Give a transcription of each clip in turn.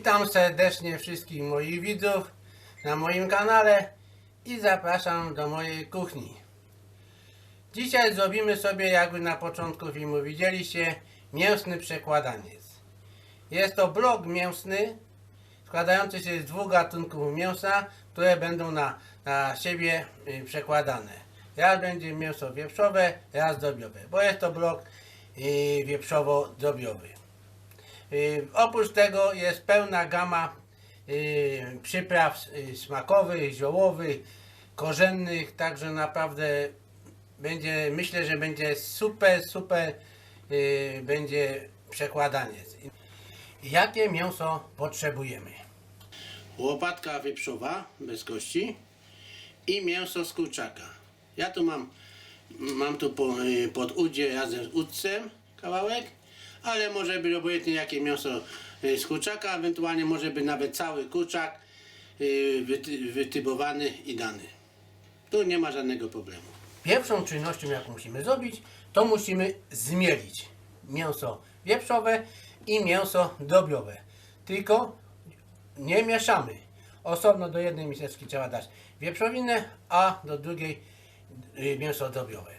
Witam serdecznie wszystkich moich widzów na moim kanale i zapraszam do mojej kuchni. Dzisiaj zrobimy sobie, jakby na początku filmu widzieliście, mięsny przekładaniec. Jest to blok mięsny składający się z dwóch gatunków mięsa, które będą na, na siebie y, przekładane. Raz będzie mięso wieprzowe, raz drobiowe, bo jest to blok y, wieprzowo-drobiowy. Y, oprócz tego jest pełna gama y, przypraw y, smakowych, ziołowych, korzennych, także naprawdę będzie, myślę, że będzie super, super będzie przekładaniec. Jakie mięso potrzebujemy? Łopatka wieprzowa bez kości i mięso z kurczaka. Ja tu mam, mam tu po, pod udzie razem z udcem kawałek, ale może być obojętnie jakie mięso y, z kurczaka, ewentualnie może być nawet cały kurczak y, wyty, wytybowany i dany. Tu nie ma żadnego problemu. Pierwszą czynnością, jaką musimy zrobić, to musimy zmielić mięso wieprzowe i mięso drobiowe. Tylko nie mieszamy. Osobno do jednej miseczki trzeba dać wieprzowinę, a do drugiej y, mięso drobiowe.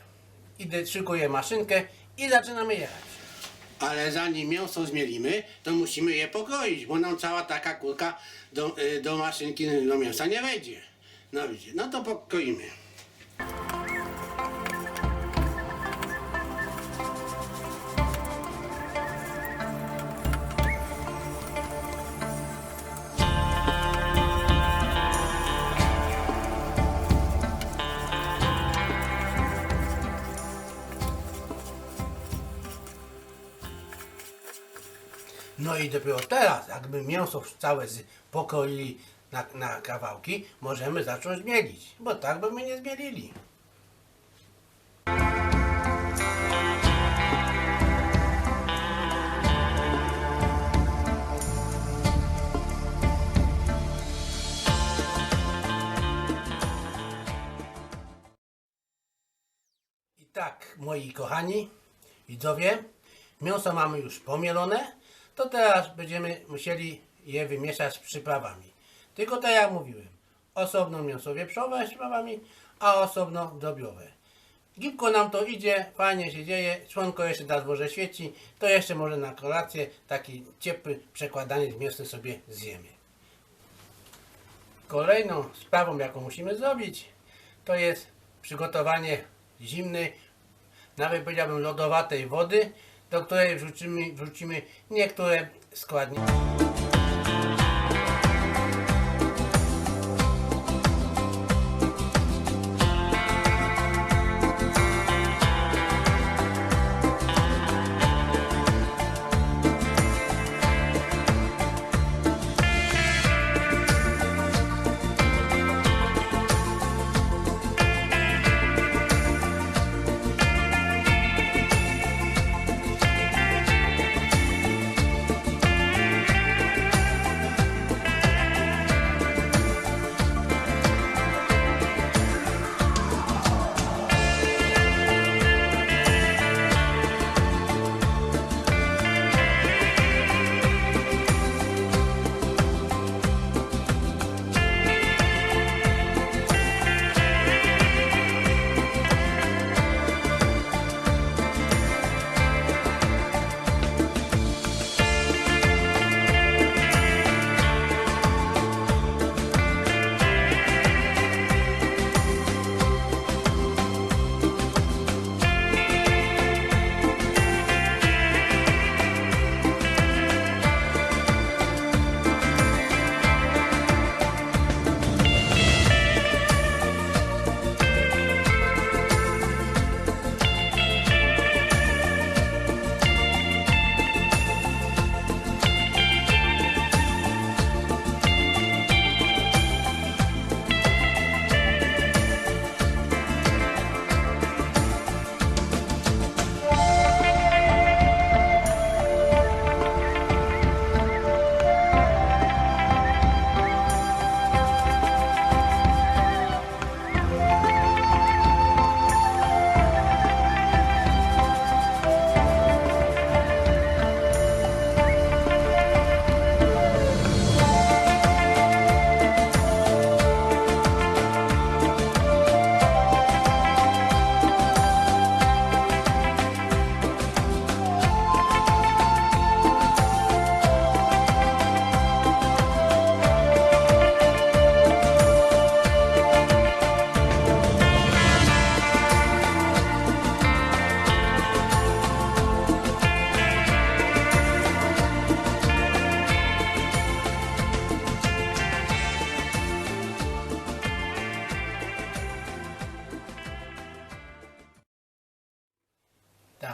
Idę, szykuję maszynkę i zaczynamy jechać. Ale zanim mięso zmielimy, to musimy je pokroić, bo nam cała taka kulka do, y, do maszynki do mięsa nie wejdzie. No widzicie, no to pokroimy. No i dopiero teraz, jakby mięso całe pokroili na, na kawałki, możemy zacząć mielić, bo tak by my nie zmielili. I tak, moi kochani widzowie, mięso mamy już pomielone, to teraz będziemy musieli je wymieszać z przyprawami. Tylko tak jak mówiłem, osobno mięso wieprzowe z przyprawami, a osobno drobiowe. Gibko nam to idzie, fajnie się dzieje, słonko jeszcze na dworze świeci, to jeszcze może na kolację taki ciepły przekładaniec mięsny sobie zjemy. Kolejną sprawą, jaką musimy zrobić, to jest przygotowanie zimnej, nawet powiedziałbym lodowatej wody, do której wrzucimy, wrzucimy niektóre składniki.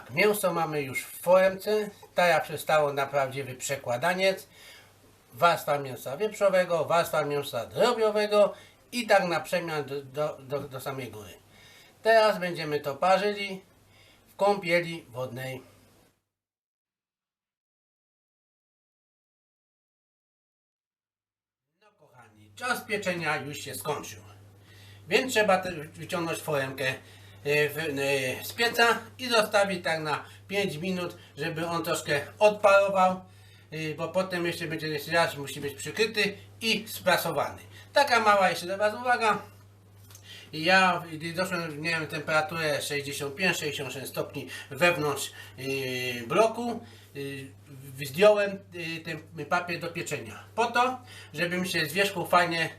Mięso mamy już w foremce. Teraz przestało na prawdziwy przekładaniec. Warstwa mięsa wieprzowego, warstwa mięsa drobiowego i tak na przemian do, do, do, do samej góry. Teraz będziemy to parzyli w kąpieli wodnej. No kochani, czas pieczenia już się skończył. Więc trzeba wyciągnąć foremkę z pieca i zostawić tak na 5 minut, żeby on troszkę odparował, e, bo potem jeszcze będzie jeszcze raz musi być przykryty i sprasowany. Taka mała jeszcze dla Was uwaga. Ja doszłem, wiem, temperaturę 65-66 stopni wewnątrz bloku, zdjąłem ten papier do pieczenia. Po to, żeby mi się z wierzchu fajnie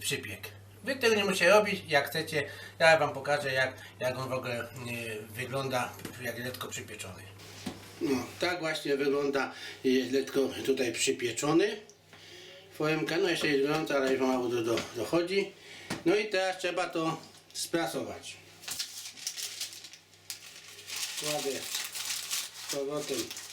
przypiekł. Wy tego nie musicie robić, jak chcecie. Ja wam pokażę, jak, jak on w ogóle yy, wygląda, jak letko przypieczony. No, tak właśnie wygląda yy, letko tutaj przypieczony. Foremka, no jeszcze jest gorąca, ale już mało do, do, dochodzi. No i teraz trzeba to sprasować. Kładę z powrotem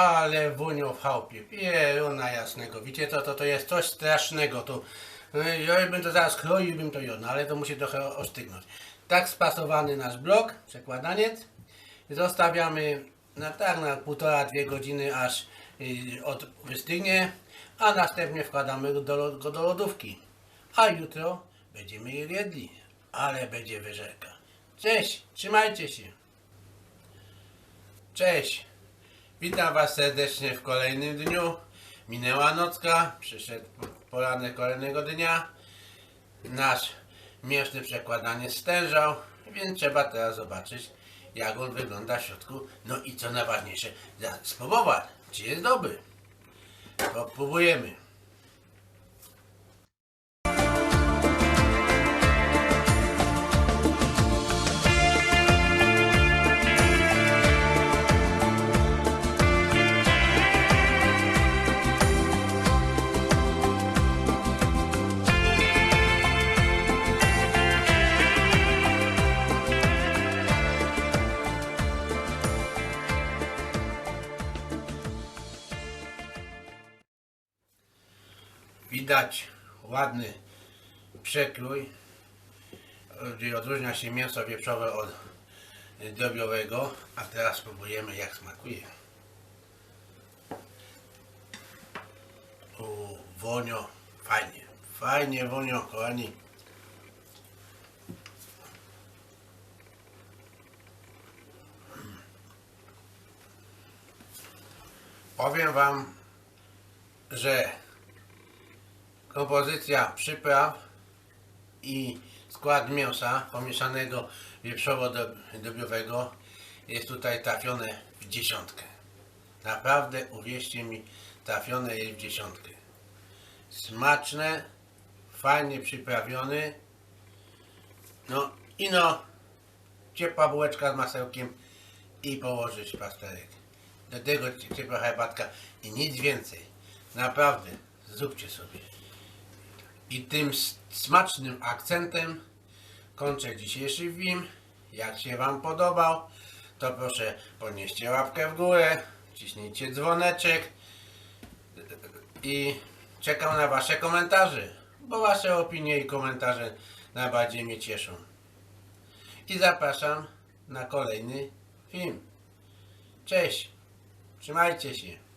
Ale wunią w chałupie. Pieruna jasnego. Wiecie co, to, to jest coś strasznego. To, y, ja bym to zaraz kroił, bym to ją, ale to musi trochę ostygnąć. Tak spasowany nasz blok, przekładaniec. Zostawiamy na tak na półtora, dwie godziny, aż y, od, wystygnie, a następnie wkładamy go do, go do lodówki. A jutro będziemy je jedli, ale będzie wyżerka. Cześć, trzymajcie się. Cześć. Witam Was serdecznie w kolejnym dniu. Minęła nocka, przyszedł poranek kolejnego dnia. Nasz mięsny przekładanie stężał, więc trzeba teraz zobaczyć, jak on wygląda w środku. No i co najważniejsze, spróbować, czy jest dobry. To Widać ładny przekrój, gdzie odróżnia się mięso wieprzowe od drobiowego. A teraz spróbujemy jak smakuje. O, wonio, fajnie, fajnie wonio, kochani. Powiem Wam, że kompozycja przypraw i skład mięsa pomieszanego wieprzowo-drobiowego jest tutaj trafione w dziesiątkę. Naprawdę, uwierzcie mi, trafione jest w dziesiątkę. Smaczne, fajnie przyprawiony. No i no, ciepła bułeczka z masełkiem i położyć plasterek. Do tego ciepła herbatka i nic więcej. Naprawdę, zróbcie sobie. I tym smacznym akcentem kończę dzisiejszy film. Jak się Wam podobał, to proszę podnieście łapkę w górę, ciśnijcie dzwoneczek i czekam na Wasze komentarze, bo Wasze opinie i komentarze najbardziej mnie cieszą. I zapraszam na kolejny film. Cześć, trzymajcie się.